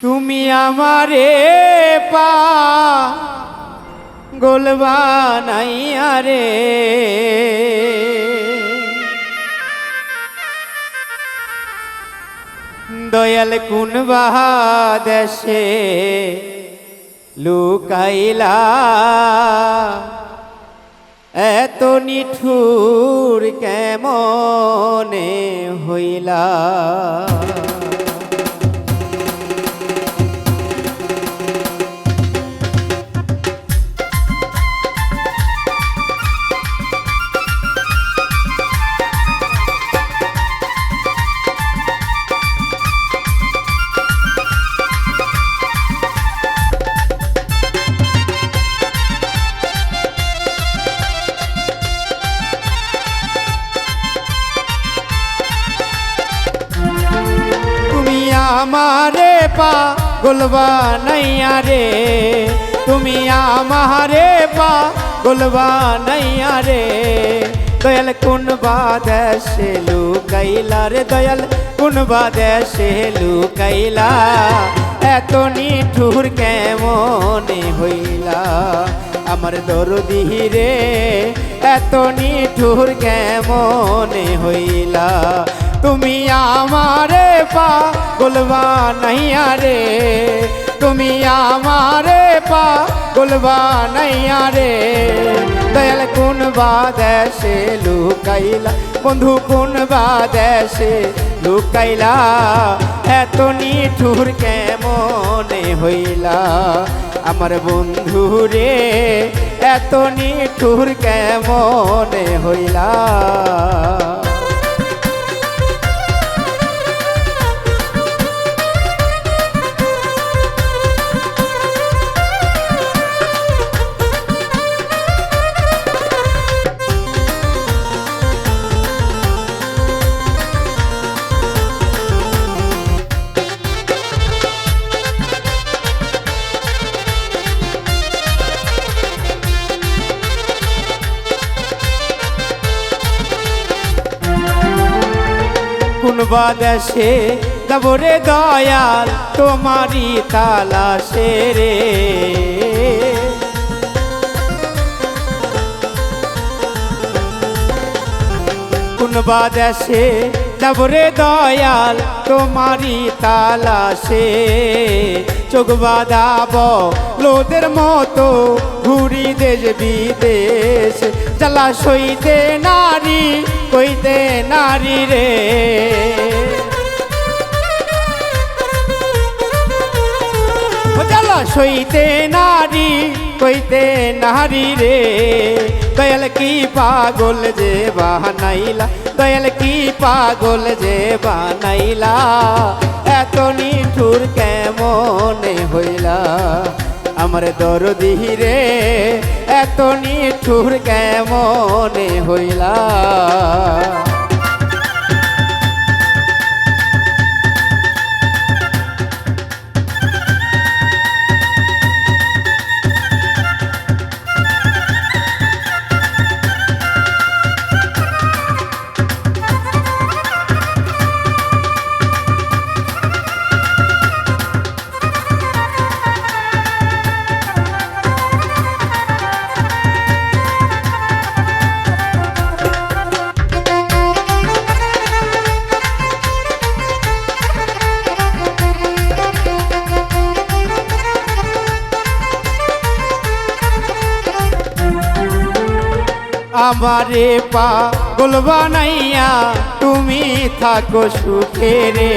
তুমি আমারে পা গোলবা নাই আরে। দয়াল কোন দেশে লুকাইলা। এত নিঠুর কেমনে হইলা? পা গোলবা নাইয়া রে, তুমি আমারে পা গোলবা নাইয়া রে। দয়াল কোন বাদেশে লুকাইলা রে, দয়াল কোন বাদেশে লুকাইলা। এত নিঠুর কেমনে হইলা আমার দরদি রে, এত নিঠুর কেমনে হইলা। তুমি আমারে পা গোলবা নাইয়া রে। তুমি আমারে পা গোলবা নাইয়া রে। দয়াল কোন বাদেশে লুকাইলা? বন্ধু কোন বাদেশে লুকাইলা? এত নিঠুর কেমনে হইলা? আমার বন্ধু রে, এত নিঠুর কেমনে হইলা? বাদেশে যাবরে দয়াল তোমারি তালাশে রে। কোন বাদেশে যাবরে দয়াল তোমারি তালাশে। চোখ বাদাব লোদের মতো ঘুরি দেশ বিদেশ, জ্বালা সইতে নারী কইতে নারী রে। জ্বালা সইতে নারী, কইতে নারী রে। দয়াল কি পাগল যে বানাইলা, দয়াল কি পাগল যে বানাইলা। এত নিঠুর কেমন হইলা? আমার দরদি রে এত নিঠুর কেমনে হইলা? আমারে পা গোলবা নাইয়া তুমি থাকো সুখে রে।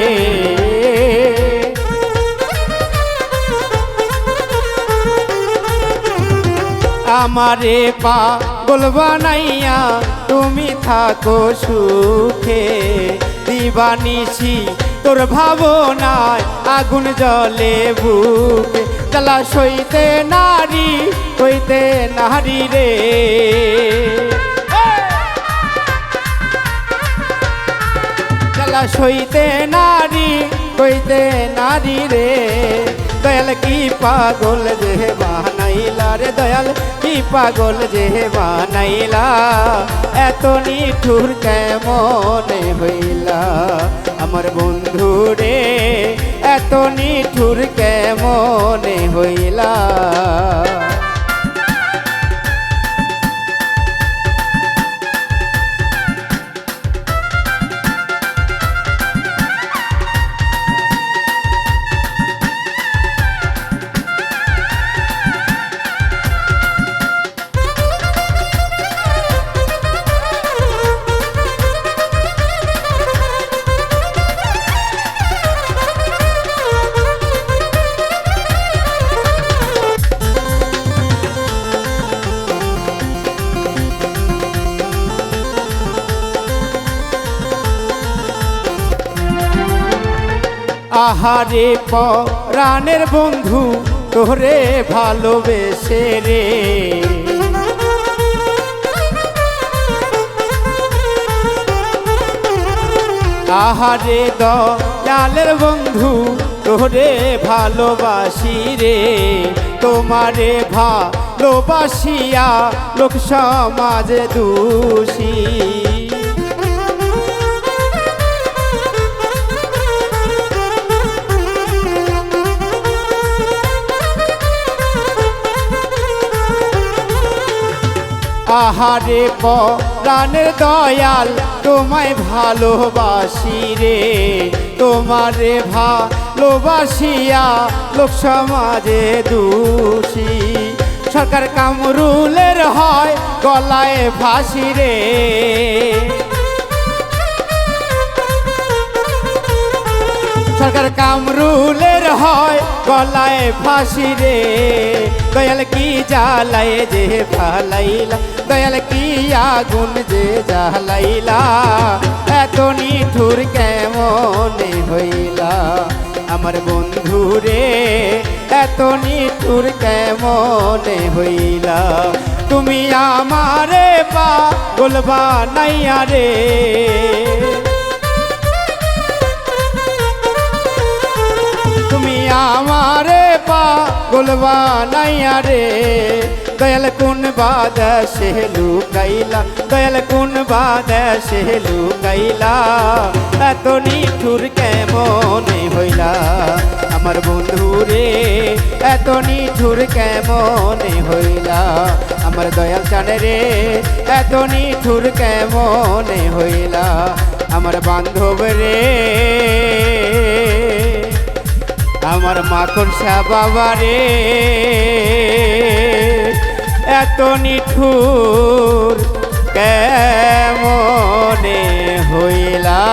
আমারে পা গোলবা নাইয়া তুমি থাকো সুখে। দিবানিছি তোর ভাবনায় আগুন জলে বুকে। জ্বালা সইতে নারী হইতে নারী রে। জ্বালা সইতে নারী, কইতে নারী রে। দয়াল কি পাগল যে বানাইলা রে দয়াল? কি পাগল যে বানাইলা? এত নিঠুর কেমনে হইলা? আমার বন্ধু রে, এত নিঠুর কেমনে হইলা? আহারে পরাণের বন্ধু, তোরে ভালোবেসে রে। আহারে দয়ালের বন্ধু, তোরে ভালোবাসি রে। তোমারে ভালোবাসিয়া লোক সমাজে দোষী। আহারে প্রাণের দয়াল, তোমায় ভালোবাসি রে। তোমারে ভালোবাসিয়া লোক সমাজে দোষী। সরকার কামরুলের হয় গলায় ভাসি রে। সরকার কামরুলের হয়, গলায় ফাঁসি রে। দয়াল কি জ্বালায় যে ফালাইলা? দয়াল কি আগুন যে জ্বালাইলা? এত নিঠুর কেমনে হইলা? আমার বন্ধু রে, এত নিঠুর কেমনে হইলা? তুমি আমারে পা গোলবা নাইয়া রে। আমারে পাগল বানাইয়া রে। দয়াল কোন বাদ সে লুকাইলা, দয়াল কোন বাদ সে লুকাইলা। এত নিঠুর কেমনে হইলা আমার বন্ধু রে, এত নিঠুর কেমনে হইলা আমার দয়াল চানে রে, এত নিঠুর কেমনে হইলা আমার বান্ধব রে। আমার মাখন বাবা রে এত নিঠুর কেমনে হইলা?